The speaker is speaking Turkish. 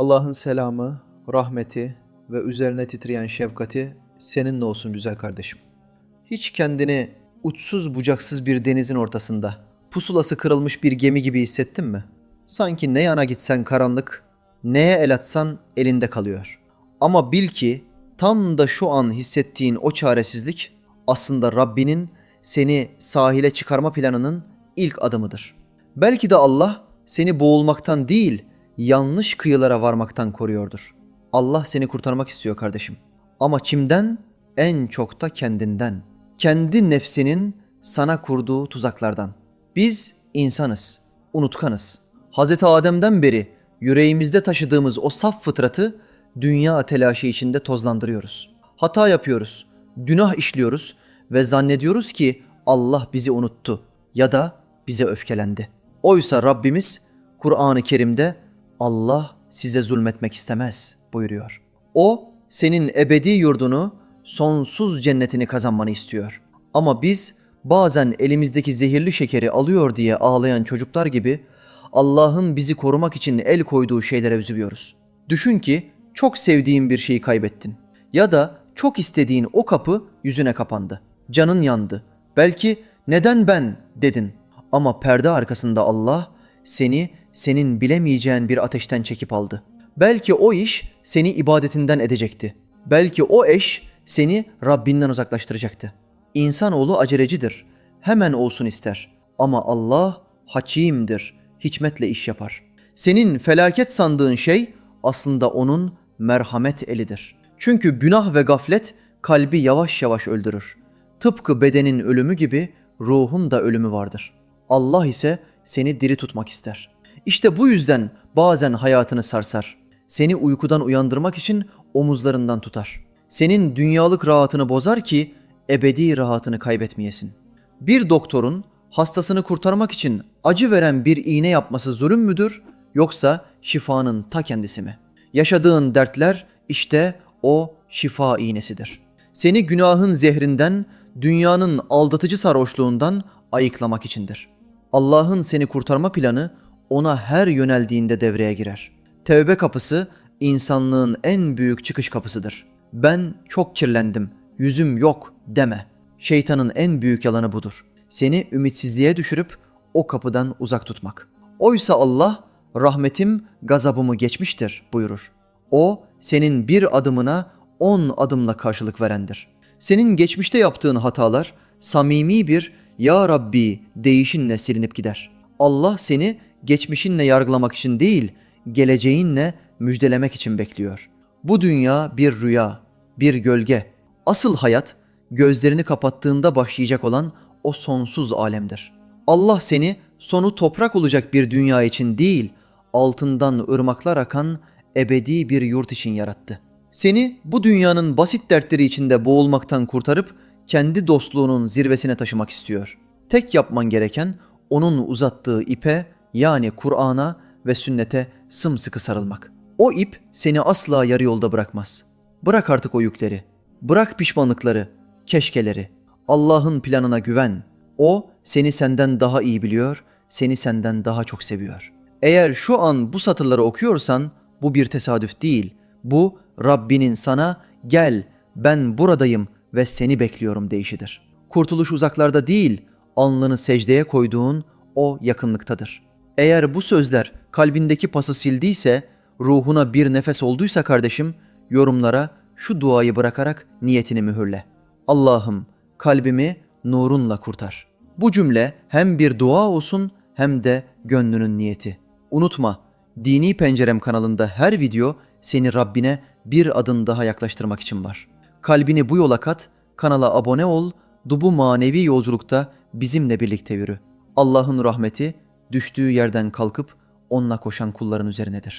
Allah'ın selamı, rahmeti ve üzerine titreyen şefkati seninle olsun güzel kardeşim. Hiç kendini uçsuz bucaksız bir denizin ortasında, pusulası kırılmış bir gemi gibi hissettin mi? Sanki ne yana gitsen karanlık, neye el atsan elinde kalıyor. Ama bil ki tam da şu an hissettiğin o çaresizlik aslında Rabbinin seni sahile çıkarma planının ilk adımıdır. Belki de Allah seni boğulmaktan değil, yanlış kıyılara varmaktan koruyordur. Allah seni kurtarmak istiyor kardeşim. Ama kimden? En çok da kendinden. Kendi nefsinin sana kurduğu tuzaklardan. Biz insanız, unutkanız. Hz. Adem'den beri yüreğimizde taşıdığımız o saf fıtratı dünya telaşı içinde tozlandırıyoruz. Hata yapıyoruz, günah işliyoruz ve zannediyoruz ki Allah bizi unuttu ya da bize öfkelendi. Oysa Rabbimiz Kur'an-ı Kerim'de Allah size zulmetmek istemez buyuruyor. O senin ebedi yurdunu, sonsuz cennetini kazanmanı istiyor. Ama biz bazen elimizdeki zehirli şekeri alıyor diye ağlayan çocuklar gibi Allah'ın bizi korumak için el koyduğu şeylere üzülüyoruz. Düşün ki çok sevdiğin bir şeyi kaybettin. Ya da çok istediğin o kapı yüzüne kapandı. Canın yandı. Belki neden ben dedin. Ama perde arkasında Allah seni senin bilemeyeceğin bir ateşten çekip aldı. Belki o iş seni ibadetinden edecekti. Belki o eş seni Rabbinden uzaklaştıracaktı. İnsanoğlu acelecidir. Hemen olsun ister. Ama Allah hakimdir. Hikmetle iş yapar. Senin felaket sandığın şey aslında onun merhamet elidir. Çünkü günah ve gaflet kalbi yavaş yavaş öldürür. Tıpkı bedenin ölümü gibi ruhun da ölümü vardır. Allah ise seni diri tutmak ister. İşte bu yüzden bazen hayatını sarsar. Seni uykudan uyandırmak için omuzlarından tutar. Senin dünyalık rahatını bozar ki ebedi rahatını kaybetmeyesin. Bir doktorun hastasını kurtarmak için acı veren bir iğne yapması zulüm müdür yoksa şifanın ta kendisi mi? Yaşadığın dertler işte o şifa iğnesidir. Seni günahın zehrinden, dünyanın aldatıcı sarhoşluğundan ayıklamak içindir. Allah'ın seni kurtarma planı ona her yöneldiğinde devreye girer. Tevbe kapısı insanlığın en büyük çıkış kapısıdır. Ben çok kirlendim, yüzüm yok deme. Şeytanın en büyük yalanı budur. Seni ümitsizliğe düşürüp o kapıdan uzak tutmak. Oysa Allah rahmetim gazabımı geçmiştir buyurur. O senin bir adımına on adımla karşılık verendir. Senin geçmişte yaptığın hatalar samimi bir Ya Rabbi deyişinle silinip gider. Allah seni geçmişinle yargılamak için değil, geleceğinle müjdelemek için bekliyor. Bu dünya bir rüya, bir gölge. Asıl hayat gözlerini kapattığında başlayacak olan o sonsuz alemdir. Allah seni sonu toprak olacak bir dünya için değil, altından ırmaklar akan ebedi bir yurt için yarattı. Seni bu dünyanın basit dertleri içinde boğulmaktan kurtarıp kendi dostluğunun zirvesine taşımak istiyor. Tek yapman gereken onun uzattığı ipe yani Kur'an'a ve sünnete sımsıkı sarılmak. O ip seni asla yarı yolda bırakmaz. Bırak artık o yükleri. Bırak pişmanlıkları, keşkeleri. Allah'ın planına güven. O seni senden daha iyi biliyor, seni senden daha çok seviyor. Eğer şu an bu satırları okuyorsan bu bir tesadüf değil. Bu Rabbinin sana gel ben buradayım ve seni bekliyorum deyişidir. Kurtuluş uzaklarda değil, alnını secdeye koyduğun o yakınlıktadır. Eğer bu sözler kalbindeki pası sildiyse, ruhuna bir nefes olduysa kardeşim, yorumlara şu duayı bırakarak niyetini mühürle. Allah'ım kalbimi nurunla kurtar. Bu cümle hem bir dua olsun hem de gönlünün niyeti. Unutma, Dini Pencerem kanalında her video seni Rabbine bir adım daha yaklaştırmak için var. Kalbini bu yola kat, kanala abone ol, bu manevi yolculukta bizimle birlikte yürü. Allah'ın rahmeti düştüğü yerden kalkıp onunla koşan kulların üzerinedir.